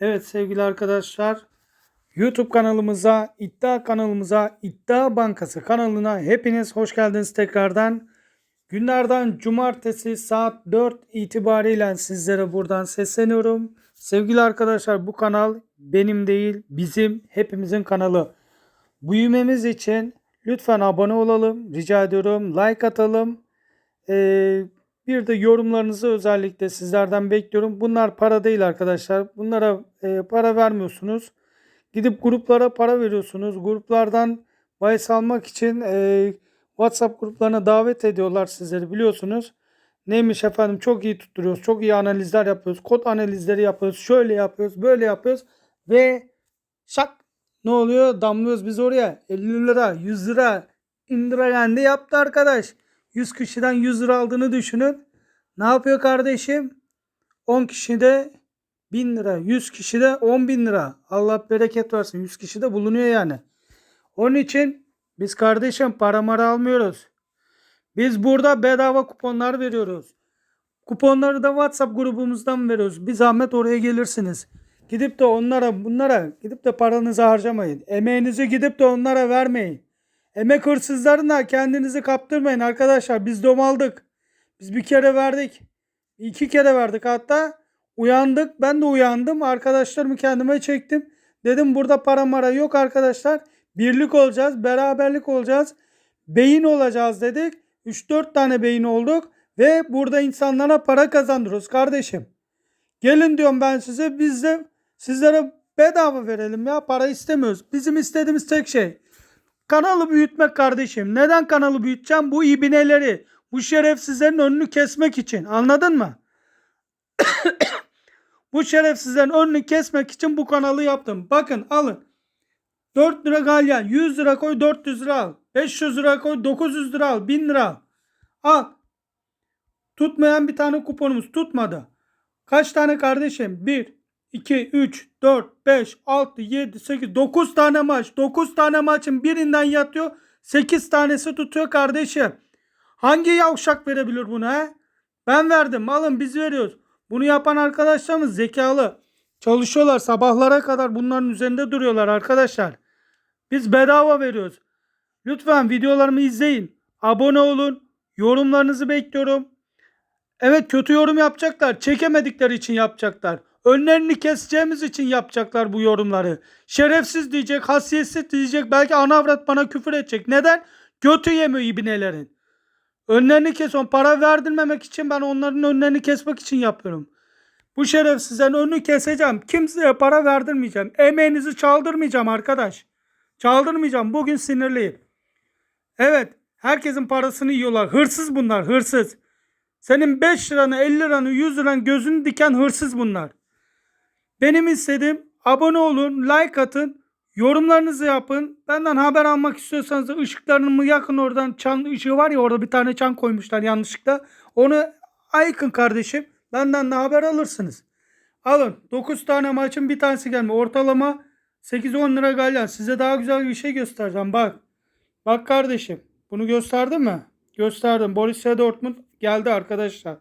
Evet sevgili arkadaşlar YouTube kanalımıza, iddia kanalımıza, iddia bankası kanalına hepiniz hoş geldiniz tekrardan. Günlerden cumartesi saat 4 itibariyle sizlere buradan sesleniyorum. Sevgili arkadaşlar bu kanal benim değil bizim hepimizin kanalı. Büyümemiz için lütfen abone olalım rica ediyorum like atalım. Ee, bir de yorumlarınızı özellikle sizlerden bekliyorum. Bunlar para değil arkadaşlar. Bunlara e, para vermiyorsunuz. Gidip gruplara para veriyorsunuz. Gruplardan bahis almak için e, WhatsApp gruplarına davet ediyorlar sizleri biliyorsunuz. Neymiş efendim çok iyi tutturuyoruz. Çok iyi analizler yapıyoruz. Kod analizleri yapıyoruz. Şöyle yapıyoruz. Böyle yapıyoruz. Ve şak ne oluyor? Damlıyoruz biz oraya. 50 lira, 100 lira indiragende yaptı arkadaş. 100 kişiden 100 lira aldığını düşünün. Ne yapıyor kardeşim? 10 kişide 1000 lira. 100 kişide 10 bin lira. Allah bereket versin. 100 kişide bulunuyor yani. Onun için biz kardeşim para mara almıyoruz. Biz burada bedava kuponlar veriyoruz. Kuponları da WhatsApp grubumuzdan veriyoruz. Bir zahmet oraya gelirsiniz. Gidip de onlara bunlara gidip de paranızı harcamayın. Emeğinizi gidip de onlara vermeyin. Emek hırsızlarına kendinizi kaptırmayın arkadaşlar. Biz domaldık. Biz bir kere verdik. iki kere verdik hatta. Uyandık. Ben de uyandım. Arkadaşlarımı kendime çektim. Dedim burada para mara yok arkadaşlar. Birlik olacağız. Beraberlik olacağız. Beyin olacağız dedik. 3-4 tane beyin olduk. Ve burada insanlara para kazandırıyoruz kardeşim. Gelin diyorum ben size. Biz de sizlere bedava verelim ya. Para istemiyoruz. Bizim istediğimiz tek şey. Kanalı büyütmek kardeşim. Neden kanalı büyüteceğim? Bu ibineleri, bu şerefsizlerin önünü kesmek için. Anladın mı? bu şerefsizlerin önünü kesmek için bu kanalı yaptım. Bakın alın. 4 lira galyan. 100 lira koy 400 lira al. 500 lira koy 900 lira al. 1000 lira al. Al. Tutmayan bir tane kuponumuz tutmadı. Kaç tane kardeşim? 1, 2, 3, 4, 5, 6, 7, 8, 9 tane maç. 9 tane maçın birinden yatıyor. 8 tanesi tutuyor kardeşim. Hangi yavşak verebilir bunu he? Ben verdim. Alın biz veriyoruz. Bunu yapan arkadaşlarımız zekalı. Çalışıyorlar sabahlara kadar bunların üzerinde duruyorlar arkadaşlar. Biz bedava veriyoruz. Lütfen videolarımı izleyin. Abone olun. Yorumlarınızı bekliyorum. Evet kötü yorum yapacaklar. Çekemedikleri için yapacaklar. Önlerini keseceğimiz için yapacaklar bu yorumları. Şerefsiz diyecek, hasiyetsiz diyecek. Belki anavrat bana küfür edecek. Neden? Götü yemiyor ibnelerin. Önlerini kesiyorum. Para verdirmemek için ben onların önlerini kesmek için yapıyorum. Bu şerefsizlerin önünü keseceğim. Kimseye para verdirmeyeceğim. Emeğinizi çaldırmayacağım arkadaş. Çaldırmayacağım. Bugün sinirliyim. Evet. Herkesin parasını yiyorlar. Hırsız bunlar. Hırsız. Senin 5 liranı, 50 liranı, 100 liranı gözünü diken hırsız bunlar. Benim istediğim abone olun, like atın, yorumlarınızı yapın. Benden haber almak istiyorsanız da ışıklarını yakın oradan. Çan ışığı var ya orada bir tane çan koymuşlar yanlışlıkla. Onu ayıkın kardeşim. Benden de haber alırsınız. Alın. 9 tane maçın bir tanesi gelme. Ortalama 8-10 lira galyan. Size daha güzel bir şey göstereceğim. Bak. Bak kardeşim. Bunu gösterdim mi? Gösterdim. Borussia Dortmund geldi arkadaşlar.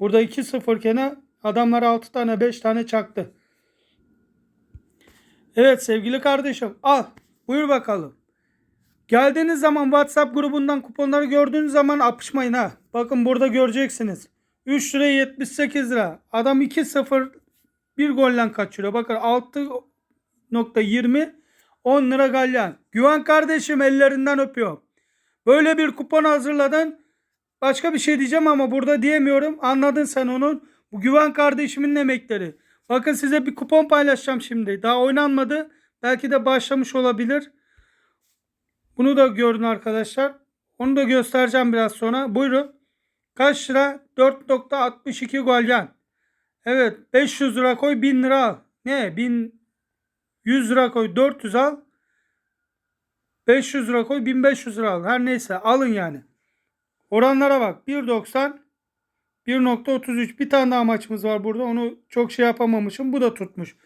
Burada 2-0 kene adamlar 6 tane 5 tane çaktı. Evet sevgili kardeşim al. Buyur bakalım. Geldiğiniz zaman WhatsApp grubundan kuponları gördüğünüz zaman apışmayın ha. Bakın burada göreceksiniz. 3 lira 78 lira. Adam 2-0 bir golle kaçırıyor. Bakın 6.20 10 lira galyan. Güven kardeşim ellerinden öpüyorum. Böyle bir kupon hazırladın. Başka bir şey diyeceğim ama burada diyemiyorum. Anladın sen onun. Bu güven kardeşimin emekleri. Bakın size bir kupon paylaşacağım şimdi. Daha oynanmadı. Belki de başlamış olabilir. Bunu da görün arkadaşlar. Onu da göstereceğim biraz sonra. Buyurun. Kaç lira? 4.62 golyen. Evet 500 lira koy 1000 lira al. Ne? 1000 100 lira koy 400 al. 500 lira koy 1500 lira al. Her neyse alın yani. Oranlara bak. 1.90 1.33 bir tane daha maçımız var burada. Onu çok şey yapamamışım. Bu da tutmuş.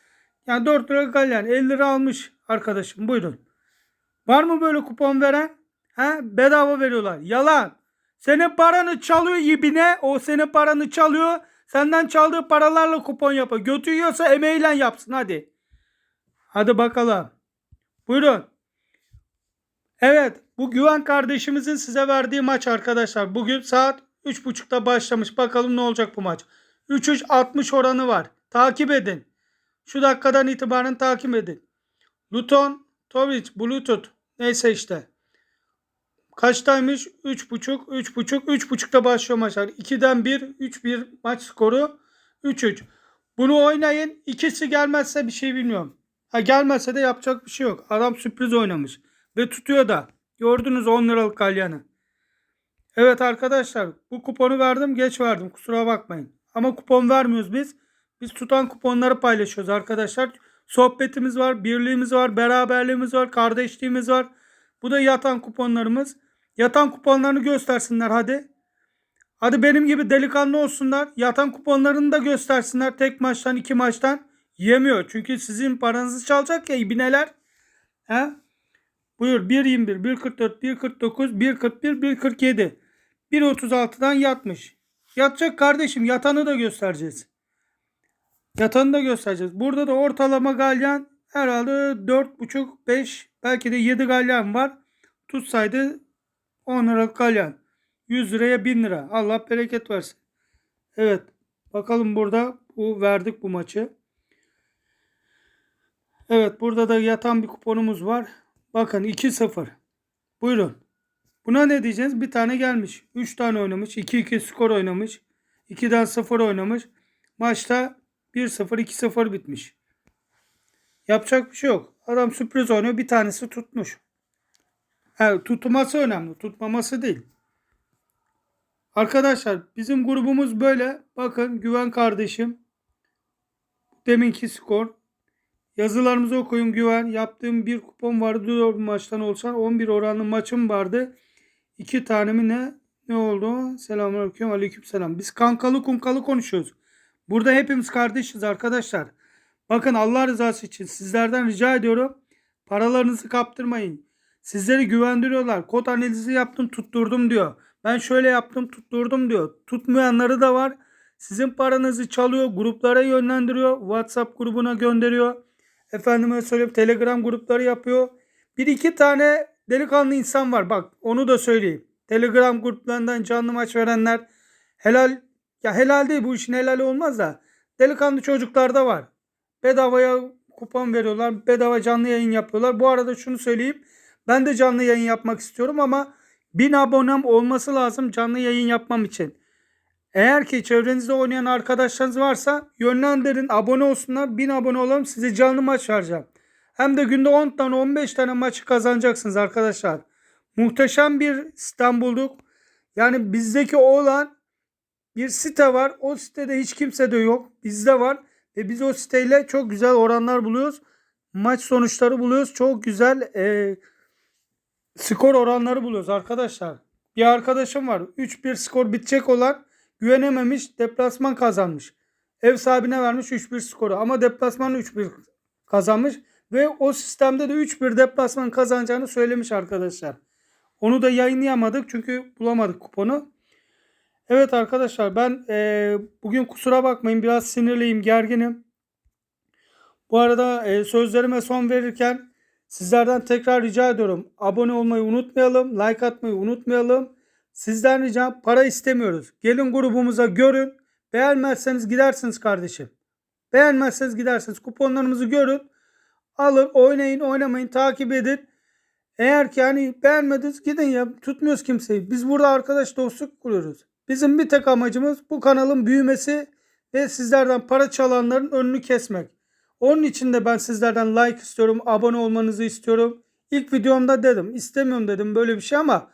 Yani 4 lira galyen 50 lira almış arkadaşım. Buyurun. Var mı böyle kupon veren? He? Bedava veriyorlar. Yalan. Senin paranı çalıyor ibine. O senin paranı çalıyor. Senden çaldığı paralarla kupon yapar. Götü yiyorsa emeğiyle yapsın hadi. Hadi bakalım. Buyurun. Evet bu Güven kardeşimizin size verdiği maç arkadaşlar. Bugün saat 3.30'da başlamış. Bakalım ne olacak bu maç. 3-3 60 oranı var. Takip edin. Şu dakikadan itibaren takip edin. Luton, Tovic, Bluetooth. Neyse işte. Kaçtaymış? 3.5, 3.5, 3.5'da başlıyor maçlar. 2'den 1, 3-1 maç skoru. 3-3. Bunu oynayın. İkisi gelmezse bir şey bilmiyorum. Ha gelmezse de yapacak bir şey yok. Adam sürpriz oynamış. Ve tutuyor da. Gördünüz 10 liralık kalyanı. Evet arkadaşlar bu kuponu verdim geç verdim kusura bakmayın. Ama kupon vermiyoruz biz. Biz tutan kuponları paylaşıyoruz arkadaşlar. Sohbetimiz var, birliğimiz var, beraberliğimiz var, kardeşliğimiz var. Bu da yatan kuponlarımız. Yatan kuponlarını göstersinler hadi. Hadi benim gibi delikanlı olsunlar. Yatan kuponlarını da göstersinler. Tek maçtan iki maçtan yemiyor. Çünkü sizin paranızı çalacak ya ibineler. He? Buyur 1.21, 1.44, 1.49, 1.41, 1.47. 1.36'dan yatmış. Yatacak kardeşim yatanı da göstereceğiz. Yatanı da göstereceğiz. Burada da ortalama galyan herhalde 4.5, 5 belki de 7 galyan var. Tutsaydı 10 liralık galyan. 100 liraya 1000 lira. Allah bereket versin. Evet. Bakalım burada bu verdik bu maçı. Evet burada da yatan bir kuponumuz var. Bakın 2-0. Buyurun. Buna ne diyeceğiz? Bir tane gelmiş. 3 tane oynamış. 2-2 skor oynamış. 2'den 0 oynamış. Maçta 1-0 2-0 bitmiş. Yapacak bir şey yok. Adam sürpriz oynuyor. Bir tanesi tutmuş. Evet, tutması önemli. Tutmaması değil. Arkadaşlar bizim grubumuz böyle. Bakın Güven kardeşim. Deminki skor. Yazılarımızı okuyun Güven. Yaptığım bir kupon vardı. 4 maçtan oluşan 11 oranlı maçım vardı. İki tane mi ne? Ne oldu? Selamünaleyküm. Aleykümselam. Biz kankalı kunkalı konuşuyoruz. Burada hepimiz kardeşiz arkadaşlar. Bakın Allah rızası için sizlerden rica ediyorum. Paralarınızı kaptırmayın. Sizleri güvendiriyorlar. Kod analizi yaptım tutturdum diyor. Ben şöyle yaptım tutturdum diyor. Tutmayanları da var. Sizin paranızı çalıyor. Gruplara yönlendiriyor. WhatsApp grubuna gönderiyor. Efendime söyleyeyim Telegram grupları yapıyor. Bir iki tane delikanlı insan var. Bak onu da söyleyeyim. Telegram gruplarından canlı maç verenler helal ya helal değil bu işin helali olmaz da delikanlı çocuklar da var. Bedavaya kupon veriyorlar. Bedava canlı yayın yapıyorlar. Bu arada şunu söyleyeyim. Ben de canlı yayın yapmak istiyorum ama 1000 abonem olması lazım canlı yayın yapmam için. Eğer ki çevrenizde oynayan arkadaşlarınız varsa yönlendirin abone olsunlar. 1000 abone olalım size canlı maç vereceğim. Hem de günde 10 tane 15 tane maçı kazanacaksınız arkadaşlar. Muhteşem bir sistem. Yani bizdeki olan bir site var. O sitede hiç kimse de yok. Bizde var. Ve biz o siteyle çok güzel oranlar buluyoruz. Maç sonuçları buluyoruz. Çok güzel e, skor oranları buluyoruz arkadaşlar. Bir arkadaşım var. 3-1 skor bitecek olan güvenememiş deplasman kazanmış. Ev sahibine vermiş 3-1 skoru ama deplasman 3-1 kazanmış. Ve o sistemde de 3-1 deplasman kazanacağını söylemiş arkadaşlar. Onu da yayınlayamadık çünkü bulamadık kuponu. Evet arkadaşlar ben e, bugün kusura bakmayın biraz sinirliyim gerginim. Bu arada e, sözlerime son verirken sizlerden tekrar rica ediyorum. Abone olmayı unutmayalım. Like atmayı unutmayalım. Sizden ricam para istemiyoruz. Gelin grubumuza görün. Beğenmezseniz gidersiniz kardeşim. Beğenmezseniz gidersiniz. Kuponlarımızı görün. Alın oynayın oynamayın takip edin. Eğer ki hani beğenmediniz gidin ya tutmuyoruz kimseyi. Biz burada arkadaş dostluk kuruyoruz. Bizim bir tek amacımız bu kanalın büyümesi ve sizlerden para çalanların önünü kesmek. Onun için de ben sizlerden like istiyorum, abone olmanızı istiyorum. İlk videomda dedim, istemiyorum dedim böyle bir şey ama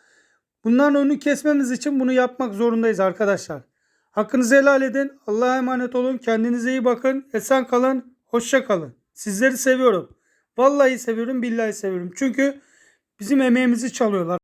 bunların önünü kesmemiz için bunu yapmak zorundayız arkadaşlar. Hakkınızı helal edin. Allah'a emanet olun. Kendinize iyi bakın. Esen kalın. Hoşça kalın. Sizleri seviyorum. Vallahi seviyorum, billahi seviyorum. Çünkü bizim emeğimizi çalıyorlar.